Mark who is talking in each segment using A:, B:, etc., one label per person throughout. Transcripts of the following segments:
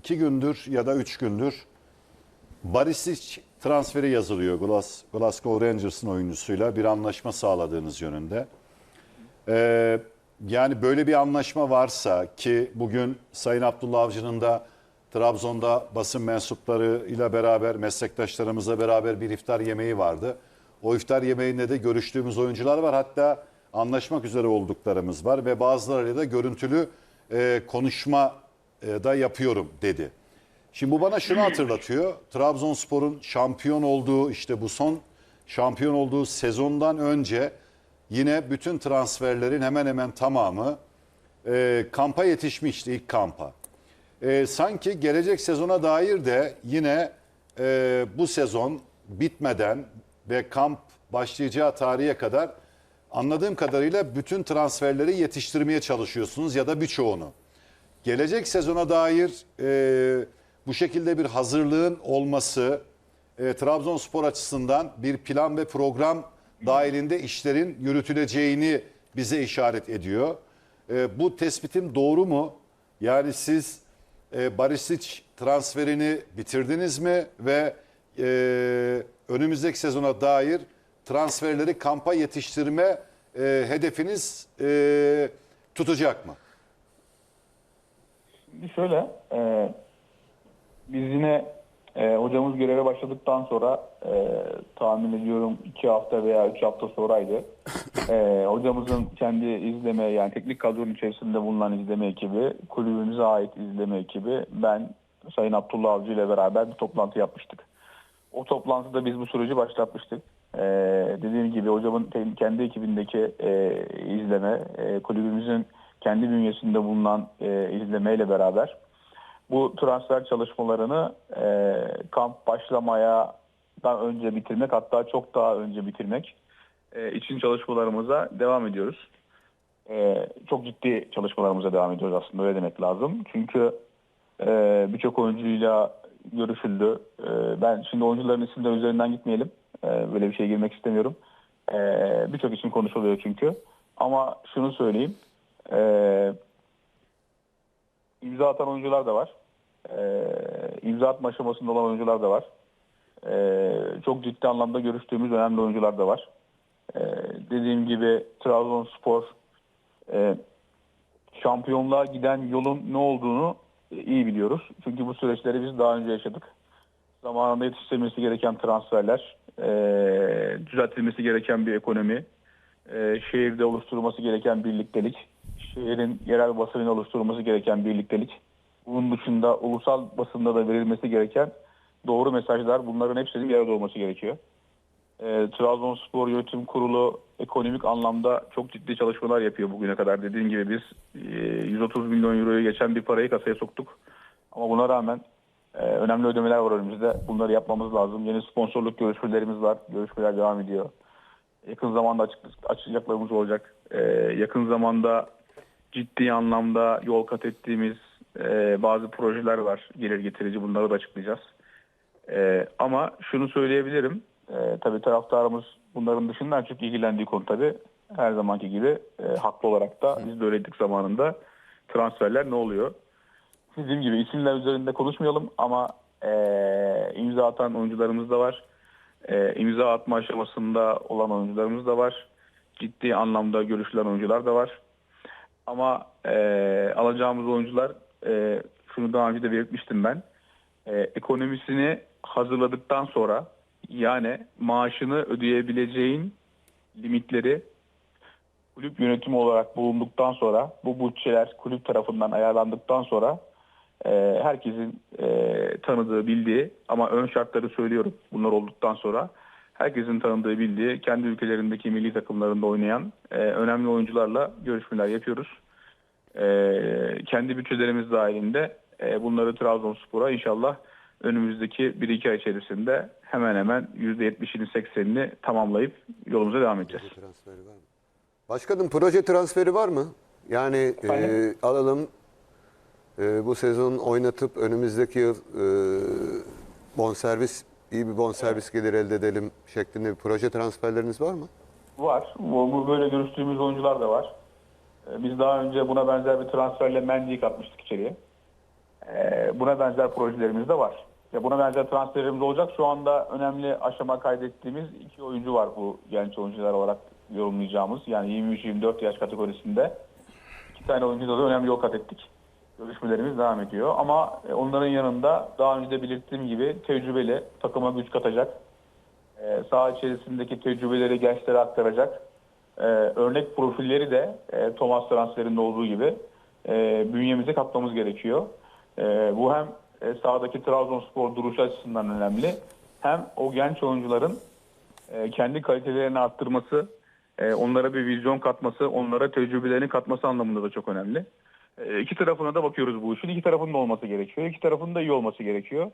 A: iki gündür ya da üç gündür Barisic transferi yazılıyor Glas- Glasgow Rangers'ın oyuncusuyla bir anlaşma sağladığınız yönünde. Ee, yani böyle bir anlaşma varsa ki bugün Sayın Abdullah Avcı'nın da Trabzon'da basın mensupları ile beraber meslektaşlarımızla beraber bir iftar yemeği vardı. O iftar yemeğinde de görüştüğümüz oyuncular var. Hatta anlaşmak üzere olduklarımız var ve bazılarıyla da görüntülü e, konuşma da yapıyorum dedi. Şimdi bu bana şunu hatırlatıyor. Trabzonspor'un şampiyon olduğu işte bu son şampiyon olduğu sezondan önce yine bütün transferlerin hemen hemen tamamı e, kampa yetişmişti ilk kampa. E, sanki gelecek sezona dair de yine e, bu sezon bitmeden ve kamp başlayacağı tarihe kadar anladığım kadarıyla bütün transferleri yetiştirmeye çalışıyorsunuz ya da birçoğunu. Gelecek sezona dair e, bu şekilde bir hazırlığın olması e, Trabzonspor açısından bir plan ve program dahilinde işlerin yürütüleceğini bize işaret ediyor. E, bu tespitim doğru mu? Yani siz e, Barisic transferini bitirdiniz mi ve e, önümüzdeki sezona dair transferleri kampa yetiştirme e, hedefiniz e, tutacak mı?
B: Şimdi şöyle, e, biz yine e, hocamız göreve başladıktan sonra e, tahmin ediyorum iki hafta veya üç hafta sonraydı. E, hocamızın kendi izleme yani teknik kadronun içerisinde bulunan izleme ekibi, kulübümüze ait izleme ekibi, ben Sayın Abdullah Avcı ile beraber bir toplantı yapmıştık. O toplantıda biz bu süreci başlatmıştık. Ee, dediğim gibi hocamın kendi ekibindeki e, izleme, e, kulübümüzün kendi bünyesinde bulunan e, izlemeyle beraber bu transfer çalışmalarını e, kamp başlamaya da önce bitirmek hatta çok daha önce bitirmek e, için çalışmalarımıza devam ediyoruz. E, çok ciddi çalışmalarımıza devam ediyoruz aslında öyle demek lazım. Çünkü e, birçok oyuncuyla görüşüldü. E, ben şimdi oyuncuların isimleri üzerinden gitmeyelim. E, böyle bir şeye girmek istemiyorum. E, birçok isim konuşuluyor çünkü. Ama şunu söyleyeyim. E, imza atan oyuncular da var. E, imza atma aşamasında olan oyuncular da var. E, çok ciddi anlamda görüştüğümüz önemli oyuncular da var. E, dediğim gibi Trabzonspor e, şampiyonluğa giden yolun ne olduğunu iyi biliyoruz. Çünkü bu süreçleri biz daha önce yaşadık. Zamanında yetiştirilmesi gereken transferler, e, düzeltilmesi gereken bir ekonomi, e, şehirde oluşturulması gereken birliktelik, şehrin yerel basını oluşturulması gereken birliktelik, bunun dışında ulusal basında da verilmesi gereken doğru mesajlar bunların hepsinin bir arada olması gerekiyor. E, Trabzonspor Yönetim Kurulu ekonomik anlamda çok ciddi çalışmalar yapıyor bugüne kadar. Dediğim gibi biz e, 130 milyon euroyu geçen bir parayı kasaya soktuk. Ama buna rağmen e, önemli ödemeler var önümüzde. Bunları yapmamız lazım. Yeni sponsorluk görüşmelerimiz var. Görüşmeler devam ediyor. Yakın zamanda açık, açacaklarımız olacak. E, yakın zamanda ciddi anlamda yol kat ettiğimiz e, bazı projeler var. Gelir getirici bunları da açıklayacağız. E, ama şunu söyleyebilirim. E, tabii taraftarımız bunların dışında çok ilgilendiği konu tabii. Her zamanki gibi e, haklı olarak da biz de öyleydik zamanında. Transferler ne oluyor? Dediğim gibi isimler üzerinde konuşmayalım ama e, imza atan oyuncularımız da var. E, imza atma aşamasında olan oyuncularımız da var. Ciddi anlamda görüşülen oyuncular da var. Ama e, alacağımız oyuncular e, şunu daha önce de belirtmiştim ben. E, ekonomisini hazırladıktan sonra yani maaşını ödeyebileceğin limitleri kulüp yönetimi olarak bulunduktan sonra bu bütçeler kulüp tarafından ayarlandıktan sonra e, herkesin e, tanıdığı bildiği ama ön şartları söylüyorum bunlar olduktan sonra herkesin tanıdığı bildiği kendi ülkelerindeki milli takımlarında oynayan e, önemli oyuncularla görüşmeler yapıyoruz. E, kendi bütçelerimiz dahilinde e, bunları Trabzonspor'a inşallah önümüzdeki 1-2 ay içerisinde hemen hemen %70'ini 80'ini tamamlayıp yolumuza devam edeceğiz.
C: transferi var mı? Başkanım proje transferi var mı? Yani e, alalım e, bu sezon oynatıp önümüzdeki yıl e, bonservis iyi bir bonservis gelir elde edelim şeklinde bir proje transferleriniz var mı?
B: Var. Bu, bu böyle görüştüğümüz oyuncular da var. Ee, Biz daha önce buna benzer bir transferle Mendy'yi katmıştık içeriye. E, buna benzer projelerimiz de var. Ve buna benzer transferlerimiz olacak. Şu anda önemli aşama kaydettiğimiz iki oyuncu var bu genç oyuncular olarak yorumlayacağımız. Yani 23-24 yaş kategorisinde iki tane oyuncuda da önemli yol kat ettik. Görüşmelerimiz devam ediyor. Ama e, onların yanında daha önce de belirttiğim gibi tecrübeli, takıma güç katacak, e, saha içerisindeki tecrübeleri gençlere aktaracak, e, örnek profilleri de e, Thomas transferinde olduğu gibi e, bünyemize katmamız gerekiyor. E, bu hem e, sahadaki Trabzonspor duruşu açısından önemli, hem o genç oyuncuların e, kendi kalitelerini arttırması, e, onlara bir vizyon katması, onlara tecrübelerini katması anlamında da çok önemli. E, iki tarafına da bakıyoruz bu işin. İki tarafın da olması gerekiyor. İki tarafın da iyi olması gerekiyor.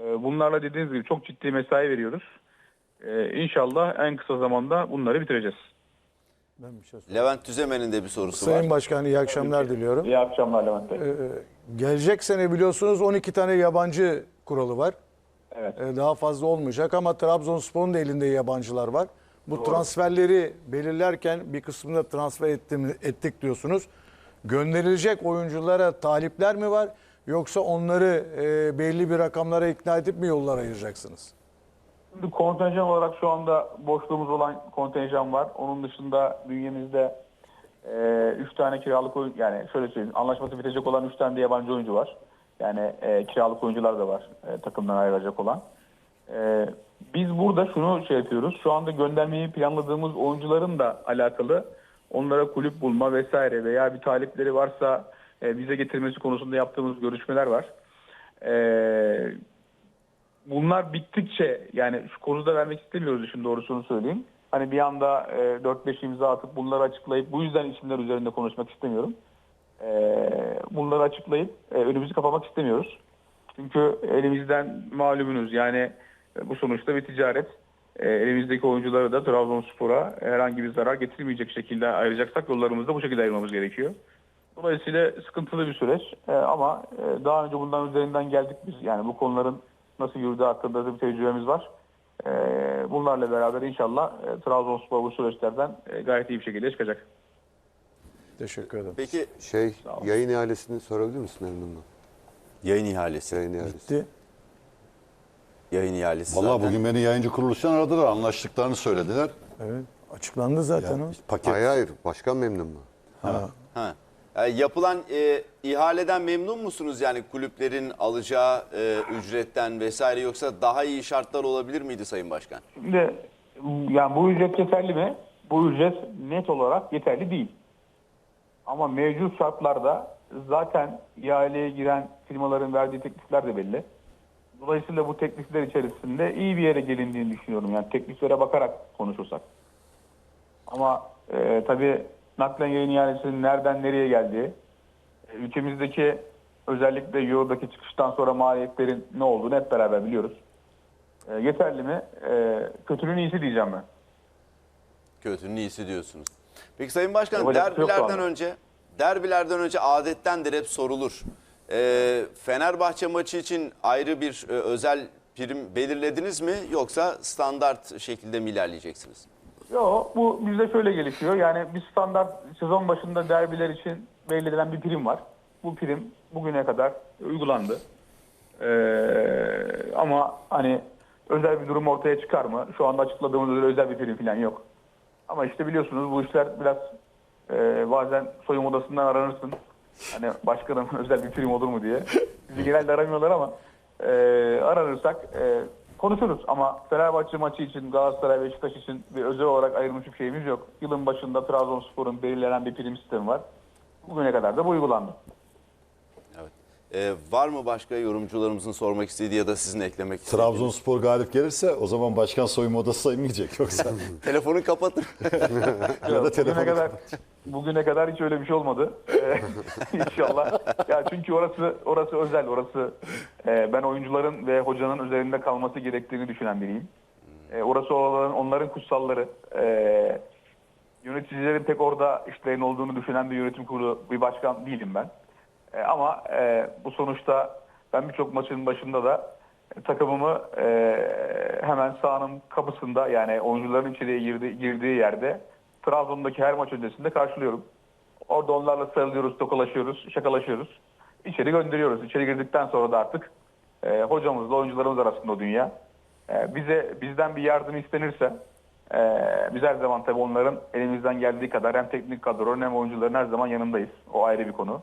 B: E, bunlarla dediğiniz gibi çok ciddi mesai veriyoruz. E, inşallah en kısa zamanda bunları bitireceğiz.
D: Ben bir şey sorayım.
E: Levent Tüzemen'in de bir sorusu
D: Sayın
E: var.
D: Başkan iyi akşamlar diliyorum.
B: İyi akşamlar Levent Bey.
D: Gelecek sene biliyorsunuz 12 tane yabancı kuralı var.
B: Evet.
D: Ee, Daha fazla olmayacak ama Trabzonspor'un da elinde yabancılar var. Bu transferleri belirlerken bir kısmını da transfer ettim, ettik diyorsunuz. Gönderilecek oyunculara talipler mi var yoksa onları e, belli bir rakamlara ikna edip mi yollara ayıracaksınız?
B: Şimdi kontenjan olarak şu anda boşluğumuz olan kontenjan var. Onun dışında bünyemizde 3 tane kiralık oyun yani şöyle söyleyeyim anlaşması bitecek olan 3 tane de yabancı oyuncu var. Yani e, kiralık oyuncular da var e, takımdan ayrılacak olan. E, biz burada şunu şey yapıyoruz. Şu anda göndermeyi planladığımız oyuncuların da alakalı onlara kulüp bulma vesaire veya bir talipleri varsa e, bize getirmesi konusunda yaptığımız görüşmeler var. E, bunlar bittikçe yani şu konuda vermek istemiyoruz işin doğrusunu söyleyeyim. Hani bir anda e, 4-5 imza atıp bunları açıklayıp bu yüzden isimler üzerinde konuşmak istemiyorum. E, bunları açıklayıp e, önümüzü kapamak istemiyoruz. Çünkü elimizden malumunuz yani bu sonuçta bir ticaret. E, elimizdeki oyuncuları da Trabzonspor'a herhangi bir zarar getirmeyecek şekilde ayıracaksak yollarımızda bu şekilde ayırmamız gerekiyor. Dolayısıyla sıkıntılı bir süreç E, ama e, daha önce bundan üzerinden geldik biz. Yani bu konuların nasıl yürüdüğü hakkında da bir tecrübemiz var. E, bunlarla beraber inşallah e, Trabzonspor bu süreçlerden e, gayet iyi bir şekilde çıkacak.
D: Teşekkür ederim.
E: Peki
C: Şey, yayın ihalesini sorabilir misin Erman Bey?
E: yayın ihalesi.
C: Yayın ihalesi.
D: Bitti.
E: Yayın ihalesi
A: Vallahi
E: zaten.
A: bugün beni yayıncı kuruluştan aradılar. Anlaştıklarını söylediler.
D: Evet. Açıklandı zaten o.
A: Paket.
C: Hayır hayır, başkan memnun mu?
D: Ha.
E: Ha. Yani yapılan e, ihaleden memnun musunuz? Yani kulüplerin alacağı e, ücretten vesaire yoksa daha iyi şartlar olabilir miydi Sayın Başkan?
B: Şimdi yani bu ücret yeterli mi? Bu ücret net olarak yeterli değil. Ama mevcut şartlarda zaten ihaleye giren firmaların verdiği teklifler de belli. Dolayısıyla bu teklifler içerisinde iyi bir yere gelindiğini düşünüyorum. Yani tekliflere bakarak konuşursak. Ama e, tabii naklen yayın ihalesinin nereden nereye geldiği, e, ülkemizdeki özellikle Euro'daki çıkıştan sonra maliyetlerin ne olduğunu hep beraber biliyoruz. E, yeterli mi? E, kötünün iyisi diyeceğim ben.
E: Kötünün iyisi diyorsunuz. Peki Sayın Başkan
B: Yapacak şey
E: derbilerden önce derbilerden önce adettendir hep sorulur. E, Fenerbahçe maçı için ayrı bir e, özel prim belirlediniz mi yoksa standart şekilde mi ilerleyeceksiniz?
B: Yok bu bizde şöyle gelişiyor. Yani bir standart sezon başında derbiler için belirlenen bir prim var. Bu prim bugüne kadar uygulandı. Ee, ama hani özel bir durum ortaya çıkar mı? Şu anda açıkladığımız üzere özel bir prim falan yok. Ama işte biliyorsunuz bu işler biraz e, bazen soyun odasından aranırsın. Hani başkanım özel bir prim olur mu diye. Bizi genelde aramıyorlar ama e, aranırsak e, konuşuruz. Ama Fenerbahçe maçı için Galatasaray Beşiktaş için bir özel olarak ayrılmış bir şeyimiz yok. Yılın başında Trabzonspor'un belirlenen bir prim sistemi var. Bugüne kadar da bu uygulandı.
E: Evet. E, var mı başka yorumcularımızın sormak istediği ya da sizin eklemek istediğiniz?
A: Trabzonspor galip gelirse o zaman başkan soyunma odası sayılmayacak yoksa.
E: Telefonu kapatın.
A: ya da
B: bugüne
A: telefon.
B: kadar bugüne kadar hiç öyle bir şey olmadı. Ee, İnşallah. Ya çünkü orası orası özel. Orası e, ben oyuncuların ve hocanın üzerinde kalması gerektiğini düşünen biriyim. E, orası onların, onların kutsalları. E, yöneticilerin pek orada işlerin olduğunu düşünen bir yönetim kurulu, bir başkan değilim ben. E, ama e, bu sonuçta ben birçok maçın başında da e, takımımı e, hemen sahanın kapısında yani oyuncuların içeriye girdi, girdiği yerde Trabzon'daki her maç öncesinde karşılıyorum. Orada onlarla sarılıyoruz, tokalaşıyoruz, şakalaşıyoruz. içeri gönderiyoruz. İçeri girdikten sonra da artık e, hocamızla oyuncularımız arasında o dünya. E, bize bizden bir yardım istenirse e, biz her zaman tabii onların elimizden geldiği kadar hem teknik kadronun hem oyuncuların her zaman yanındayız. O ayrı bir konu.